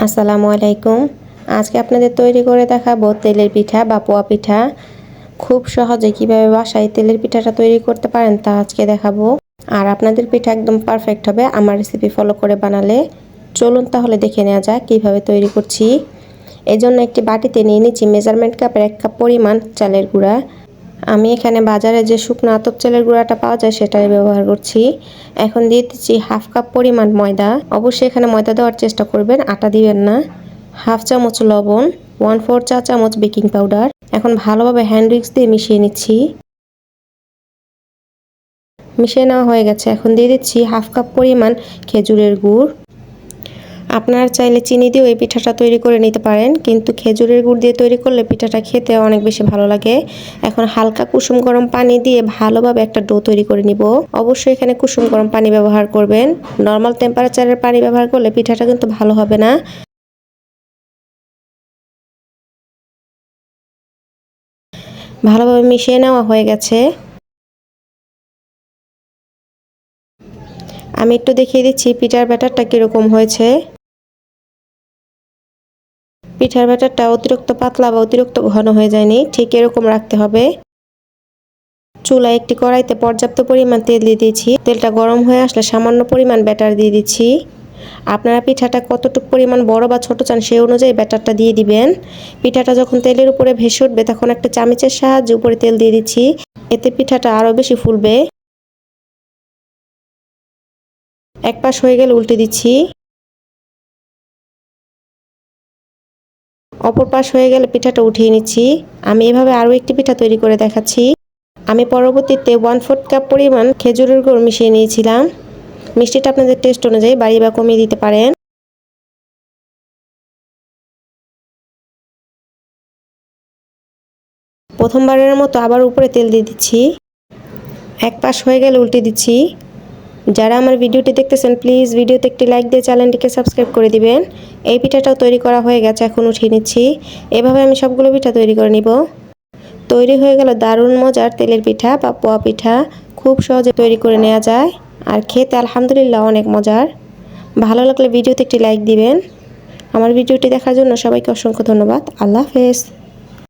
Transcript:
আসসালামু আলাইকুম। আজকে আপনাদের তৈরি করে দেখাবো তেলের পিঠা বা পোয়া পিঠা। খুব সহজে কীভাবে বাসায় তেলের পিঠাটা তৈরি করতে পারেন তা আজকে দেখাবো। আর আপনাদের পিঠা একদম পারফেক্ট হবে, আমার রেসিপি ফলো করে বানালে। চলুন তাহলে দেখে নেওয়া যাক কীভাবে তৈরি করছি। এই জন্য একটি বাটিতে নিয়ে নিচ্ছি মেজারমেন্ট কাপের এক কাপ পরিমাণ চালের গুঁড়া। আমি এখানে বাজারে যে শুকনো আতপ চালের গুঁড়াটা পাওয়া যায় সেটাই ব্যবহার করছি। এখন দিয়ে দিচ্ছি হাফ কাপ পরিমাণ ময়দা। অবশ্যই এখানে ময়দা দেওয়ার চেষ্টা করবেন, আটা দিবেন না। হাফ চামচ লবণ ওয়ান ফোর চা চামচ বেকিং পাউডার এখন ভালোভাবে হ্যান্ড উইক্স দিয়ে মিশিয়ে নিচ্ছি। মিশিয়ে নেওয়া হয়ে গেছে। এখন দিয়ে দিচ্ছি হাফ কাপ পরিমাণ খেজুরের গুড়। আপনারা চাইলে চিনি দিয়েও এই পিঠাটা তৈরি করে নিতে পারেন, কিন্তু খেজুরের গুড় দিয়ে তৈরি করলে পিঠাটা খেতে অনেক বেশি ভালো লাগে। এখন হালকা কুসুম গরম পানি দিয়ে ভালোভাবে একটা ডো তৈরি করে নিব। অবশ্যই এখানে কুসুম গরম পানি ব্যবহার করবেন। নর্মাল টেম্পারেচারের পানি ব্যবহার করলে পিঠাটা কিন্তু ভালো হবে না। ভালোভাবে মিশিয়ে নেওয়া হয়ে গেছে। আমি একটু দেখিয়ে দিচ্ছি পিঠার ব্যাটারটা কীরকম হয়েছে। পিঠার ব্যাটারটা অতিরিক্ত পাতলা বা অতিরিক্ত ঘন হয়ে যায়নি, ঠিক এরকম রাখতে হবে। চুলায় একটি কড়াইতে পর্যাপ্ত পরিমাণ তেল দিয়ে দিয়েছি। তেলটা গরম হয়ে আসলে সামান্য পরিমাণ ব্যাটার দিয়ে দিচ্ছি। আপনারা পিঠাটা কতটুকু পরিমাণ বড় বা ছোট চান সেই অনুযায়ী ব্যাটারটা দিয়ে দিবেন। পিঠাটা যখন তেলের উপরে ভেসে উঠবে তখন একটা চামচের সাহায্যে উপরে তেল দিয়ে দিচ্ছি। এতে পিঠাটা আরও বেশি ফুলবে। এক পাশ হয়ে গেলে উল্টে দিচ্ছি। অপর পাশ হয়ে গেলে পিঠাটা উঠিয়ে নিচ্ছি। আমি এভাবে আরও একটি পিঠা তৈরি করে দেখাচ্ছি। আমি পরবর্তীতে ওয়ান ফোর্থ কাপ পরিমাণ খেজুরের গুড় মিশিয়ে নিয়েছিলাম। মিষ্টিটা আপনাদের টেস্ট অনুযায়ী বাড়ি বা কমিয়ে দিতে পারেন। প্রথমবারের মতো আবার উপরে তেল দিয়ে দিচ্ছি। এক পাশ হয়ে গেলে উল্টে দিচ্ছি। যারা আমার ভিডিওটি দেখতেছেন প্লিজ ভিডিওতে একটি লাইক দিয়ে চ্যানেলটিকে সাবস্ক্রাইব করে দিবেন। এই পিঠাটাও তৈরি করা হয়ে গেছে, এখন উঠিয়ে নিচ্ছি। এভাবে আমি সবগুলো পিঠা তৈরি করে নিব। তৈরি হয়ে গেল দারুণ মজার তেলের পিঠা বা পোয়া পিঠা। খুব সহজে তৈরি করে নেওয়া যায় আর খেতে আলহামদুলিল্লাহ অনেক মজার। ভালো লাগলে ভিডিওতে একটি লাইক দিবেন। আমার ভিডিওটি দেখার জন্য সবাইকে অসংখ্য ধন্যবাদ। আল্লাহ হাফেজ।